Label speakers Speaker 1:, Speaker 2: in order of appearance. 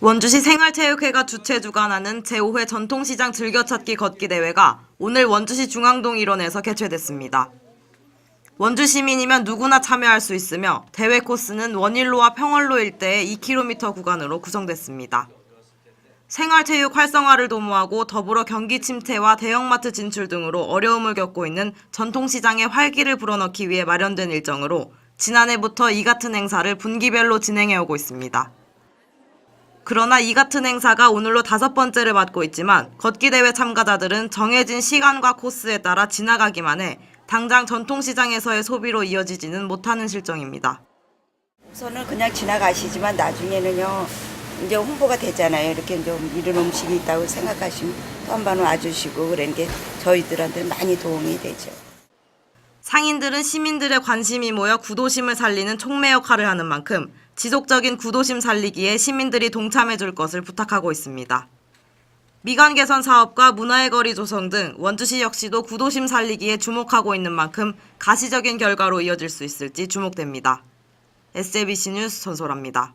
Speaker 1: 원주시 생활체육회가 주최 주관하는 제5회 전통시장 즐겨찾기 걷기 대회가 오늘 원주시 중앙동 일원에서 개최됐습니다. 원주 시민이면 누구나 참여할 수 있으며 대회 코스는 원일로와 평월로 일대의 2km 구간으로 구성됐습니다. 생활체육 활성화를 도모하고 더불어 경기 침체와 대형마트 진출 등으로 어려움을 겪고 있는 전통시장의 활기를 불어넣기 위해 마련된 일정으로 지난해부터 이 같은 행사를 분기별로 진행해 오고 있습니다. 그러나 이 같은 행사가 오늘로 다섯 번째를 맞고 있지만 걷기 대회 참가자들은 정해진 시간과 코스에 따라 지나가기만 해 당장 전통시장에서의 소비로 이어지지는 못하는 실정입니다.
Speaker 2: 우선은 그냥 지나가시지만 나중에는요 이제 홍보가 되잖아요. 이렇게 좀 이런 음식이 있다고 생각하시면 또 한 번 와주시고 그런 게 저희들한테 많이 도움이 되죠.
Speaker 1: 상인들은 시민들의 관심이 모여 구도심을 살리는 촉매 역할을 하는 만큼 지속적인 구도심 살리기에 시민들이 동참해 줄 것을 부탁하고 있습니다. 미관 개선 사업과 문화의 거리 조성 등 원주시 역시도 구도심 살리기에 주목하고 있는 만큼 가시적인 결과로 이어질 수 있을지 주목됩니다. SABC 뉴스 전솔합니다.